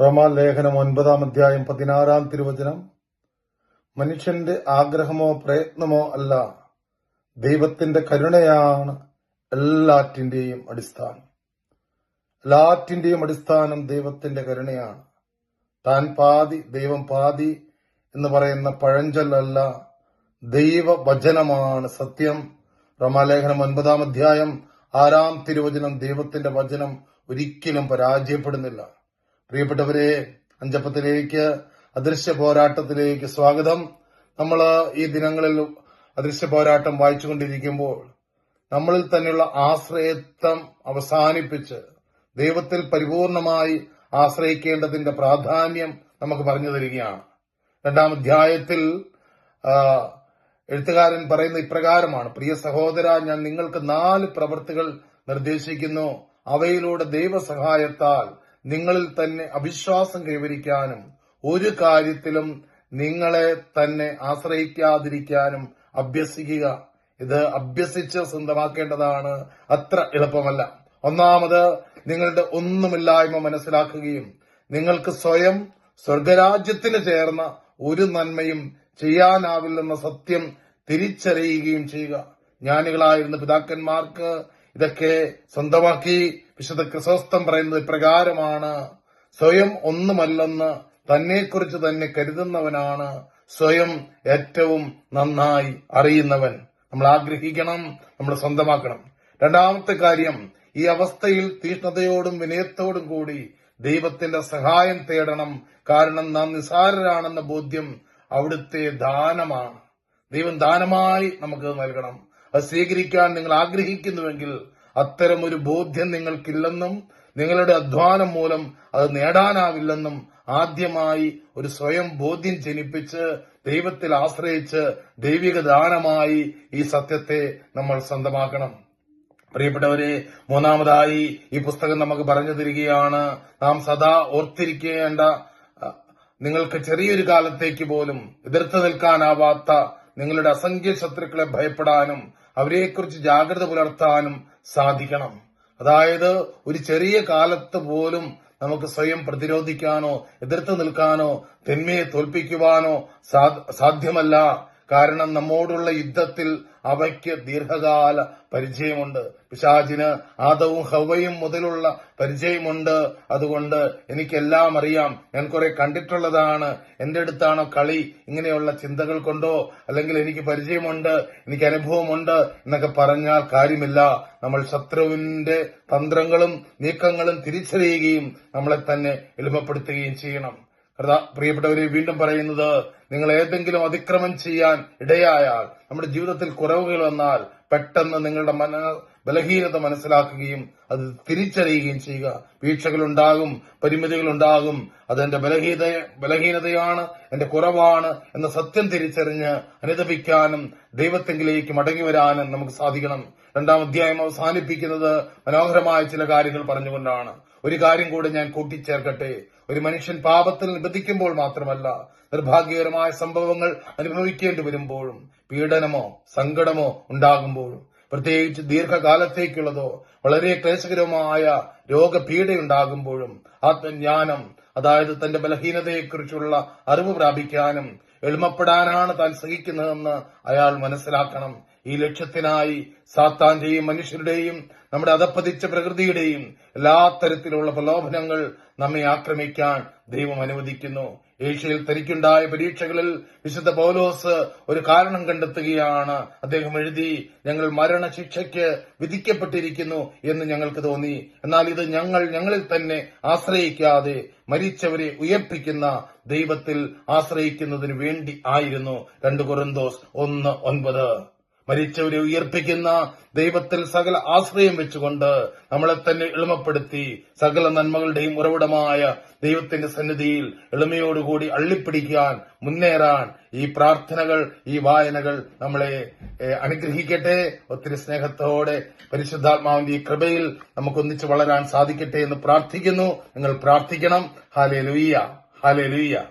റോമാലേഖനം ഒൻപതാം അധ്യായം പതിനാറാം തിരുവചനം. മനുഷ്യന്റെ ആഗ്രഹമോ പ്രയത്നമോ അല്ല. ദൈവത്തിന്റെ കരുണയാണ് എല്ലാറ്റിന്റെയും അടിസ്ഥാനം. എല്ലാറ്റിന്റെയും അടിസ്ഥാനം ദൈവത്തിന്റെ കരുണയാണ്. താൻ പാതി ദൈവം പാതി എന്ന് പറയുന്ന പഴഞ്ചൊല്ലല്ല ദൈവവചനമാണ് സത്യം. റമാലേഖനം ഒൻപതാം അധ്യായം ആറാം തിരുവചനം ദൈവത്തിന്റെ വചനം ഒരിക്കലും പരാജയപ്പെടുന്നില്ല. പ്രിയപ്പെട്ടവരെ അഞ്ചപ്പത്തിലേക്ക് അദൃശ്യ പോരാട്ടത്തിലേക്ക് സ്വാഗതം. നമ്മൾ ഈ ദിനങ്ങളിൽ അദൃശ്യ പോരാട്ടം വായിച്ചുകൊണ്ടിരിക്കുമ്പോൾ നമ്മളിൽ തന്നെയുള്ള ആശ്രയത്വം അവസാനിപ്പിച്ച് ദൈവത്തിൽ പരിപൂർണമായി ആശ്രയിക്കേണ്ടതിന്റെ പ്രാധാന്യം നമുക്ക് പറഞ്ഞു തരികയാണ്. രണ്ടാം അധ്യായത്തിൽ എഴുത്തുകാരൻ പറയുന്ന ഇപ്രകാരമാണ് പ്രിയ സഹോദര ഞാൻ നിങ്ങൾക്ക് നാല് പ്രവൃത്തികൾ നിർദ്ദേശിക്കുന്നു. അവയിലൂടെ ദൈവസഹായത്താൽ നിങ്ങളിൽ തന്നെ അവിശ്വാസം കൈവരിക്കാനും ഒരു കാര്യത്തിലും നിങ്ങളെ തന്നെ ആശ്രയിക്കാതിരിക്കാനും അഭ്യസിക്കുക. ഇത് അഭ്യസിച്ച് സ്വന്തമാക്കേണ്ടതാണ് അത്ര എളുപ്പമല്ല. ഒന്നാമത് നിങ്ങളുടെ ഒന്നുമില്ലായ്മ മനസ്സിലാക്കുകയും നിങ്ങൾക്ക് സ്വയം സ്വർഗരാജ്യത്തിന് ചേർന്ന ഒരു നന്മയും ചെയ്യാനാവില്ലെന്ന സത്യം തിരിച്ചറിയുകയും ചെയ്യുക. ജ്ഞാനികളായിരുന്ന പിതാക്കന്മാർക്ക് ഇതൊക്കെ സ്വന്തമാക്കി വിശുദ്ധ ക്രിസോസ്തം പറയുന്നത് ഇപ്രകാരമാണ്. സ്വയം ഒന്നുമല്ലെന്ന് തന്നെക്കുറിച്ച് തന്നെ കരുതുന്നവനാണ് സ്വയം ഏറ്റവും നന്നായി അറിയുന്നവൻ. നമ്മൾ ആഗ്രഹിക്കണം നമ്മൾ സ്വന്തമാക്കണം. രണ്ടാമത്തെ കാര്യം ഈ അവസ്ഥയിൽ തീഷ്ണതയോടും വിനയത്തോടും കൂടി ദൈവത്തിന്റെ സഹായം തേടണം. കാരണം നാം നിസാരരാണെന്ന ബോധ്യം അവിടുത്തെ ദാനമാണ്. ദൈവം ദാനമായി നമുക്ക് നൽകണം. അത് സ്വീകരിക്കാൻ നിങ്ങൾ ആഗ്രഹിക്കുന്നുവെങ്കിൽ അത്തരം ഒരു ബോധ്യം നിങ്ങൾക്കില്ലെന്നും നിങ്ങളുടെ അധ്വാനം മൂലം അത് നേടാനാവില്ലെന്നും ആദ്യമായി ഒരു സ്വയം ബോധ്യം ജനിപ്പിച്ച് ദൈവത്തിൽ ആശ്രയിച്ച് ദൈവിക ദാനമായി ഈ സത്യത്തെ നമ്മൾ സ്വന്തമാക്കണം. പ്രിയപ്പെട്ടവരെ മൂന്നാമതായി ഈ പുസ്തകം നമുക്ക് പറഞ്ഞു തരികയാണ്. നാം സദാ ഓർത്തിരിക്കേണ്ട നിങ്ങൾക്ക് ചെറിയൊരു കാലത്തേക്ക് പോലും എതിർത്ത് നിൽക്കാനാവാത്ത നിങ്ങളുടെ അസംഖ്യ ശത്രുക്കളെ ഭയപ്പെടാനും അവരെക്കുറിച്ച് ജാഗ്രത പുലർത്താനും സാധിക്കണം. അതായത് ഒരു ചെറിയ കാലത്ത് പോലും നമുക്ക് സ്വയം പ്രതിരോധിക്കാനോ എതിർത്ത് നിൽക്കാനോ തിന്മയെ തോൽപ്പിക്കുവാനോ സാധ്യമല്ല. കാരണം നമ്മോടുള്ള യുദ്ധത്തിൽ അവയ്ക്ക് ദീർഘകാല പരിചയമുണ്ട്. പിശാചിന് ആദവും ഹവയും മുതലുള്ള പരിചയമുണ്ട്. അതുകൊണ്ട് എനിക്കെല്ലാം അറിയാം. ഞാൻ കുറെ കണ്ടിട്ടുള്ളതാണ്. എന്റെ അടുത്താണോ കളി? ഇങ്ങനെയുള്ള ചിന്തകൾ കൊണ്ടോ? അല്ലെങ്കിൽ എനിക്ക് പരിചയമുണ്ട് എനിക്ക് അനുഭവമുണ്ട് എന്നൊക്കെ പറഞ്ഞാൽ കാര്യമില്ല. നമ്മൾ ശത്രുവിന്റെ തന്ത്രങ്ങളും നീക്കങ്ങളും തിരിച്ചറിയുകയും നമ്മളെ തന്നെ എളുപ്പപ്പെടുത്തുകയും ചെയ്യണം. പ്രിയപ്പെട്ടവരെ വീണ്ടും പറയുന്നത് നിങ്ങൾ ഏതെങ്കിലും അതിക്രമം ചെയ്യാൻ ഇടയായാൽ നമ്മുടെ ജീവിതത്തിൽ കുറവുകൾ വന്നാൽ പെട്ടെന്ന് നിങ്ങളുടെ മന ബലഹീനത മനസ്സിലാക്കുകയും അത് തിരിച്ചറിയുകയും ചെയ്യുക. വീഴ്ചകളുണ്ടാകും പരിമിതികളുണ്ടാകും. അതെന്റെ ബലഹീന ബലഹീനതയാണ് എന്റെ കുറവാണ് എന്ന സത്യം തിരിച്ചറിഞ്ഞ് അനുദപിക്കാനും ദൈവത്തെങ്കിലേക്ക് മടങ്ങി വരാനും നമുക്ക് സാധിക്കണം. രണ്ടാം അധ്യായം അവസാനിപ്പിക്കുന്നത് മനോഹരമായ ചില കാര്യങ്ങൾ പറഞ്ഞുകൊണ്ടാണ്. ഒരു കാര്യം കൂടെ ഞാൻ കൂട്ടിച്ചേർക്കട്ടെ. ഒരു മനുഷ്യൻ പാപത്തിൽ നിബന്ധിക്കുമ്പോൾ മാത്രമല്ല നിർഭാഗ്യകരമായ സംഭവങ്ങൾ അനുഭവിക്കേണ്ടി വരുമ്പോഴും പീഡനമോ സങ്കടമോ ഉണ്ടാകുമ്പോഴും പ്രത്യേകിച്ച് ദീർഘകാലത്തേക്കുള്ളതോ വളരെ ക്ലേശകരമായ രോഗപീഡയുണ്ടാകുമ്പോഴും ആത്മജ്ഞാനം അതായത് തന്റെ ബലഹീനതയെക്കുറിച്ചുള്ള അറിവ് പ്രാപിക്കാനും എളിമപ്പെടാനാണ് താൻ സഹിക്കുന്നതെന്ന് അയാൾ മനസ്സിലാക്കണം. ഈ ലക്ഷ്യത്തിനായി സാത്താന്റെയും മനുഷ്യരുടെയും നമ്മുടെ അധപ്പതിച്ച പ്രകൃതിയുടെയും എല്ലാ തരത്തിലുള്ള പ്രലോഭനങ്ങൾ നമ്മെ ആക്രമിക്കാൻ ദൈവം അനുവദിക്കുന്നു. ഏഷ്യയിൽ തനിക്കുണ്ടായ പരീക്ഷകളിൽ വിശുദ്ധ പൗലോസ് ഒരു കാരണം കണ്ടെത്തുകയാണ്. അദ്ദേഹം എഴുതി ഞങ്ങൾ മരണശിക്ഷയ്ക്ക് വിധിക്കപ്പെട്ടിരിക്കുന്നു എന്ന് ഞങ്ങൾക്ക് തോന്നി. എന്നാൽ ഇത് ഞങ്ങൾ ഞങ്ങളിൽ തന്നെ ആശ്രയിക്കാതെ മരിച്ചവരെ ഉയർപ്പിക്കുന്ന ദൈവത്തിൽ ആശ്രയിക്കുന്നതിന് വേണ്ടി ആയിരുന്നു. രണ്ട് കുറന്തോസ് ഒന്ന് ഒൻപത്. മരിച്ചവരെ ഉയർപ്പിക്കുന്ന ദൈവത്തിൽ സകല ആശ്രയം വെച്ചുകൊണ്ട് നമ്മളെ തന്നെ എളിമപ്പെടുത്തി സകല നന്മകളുടെയും ഉറവിടമായ ദൈവത്തിന്റെ സന്നിധിയിൽ എളിമയോടുകൂടി അള്ളിപ്പിടിക്കാൻ മുന്നേറാൻ ഈ പ്രാർത്ഥനകൾ ഈ വായനകൾ നമ്മളെ അനുഗ്രഹിക്കട്ടെ. ഒത്തിരി സ്നേഹത്തോടെ പരിശുദ്ധാത്മാവിന്റെ ഈ കൃപയിൽ നമുക്കൊന്നിച്ച് വളരാൻ സാധിക്കട്ടെ എന്ന് പ്രാർത്ഥിക്കുന്നു. നിങ്ങൾ പ്രാർത്ഥിക്കണം. ഹാലേ ലുയ്യ ഹാലേ ലുയ്യ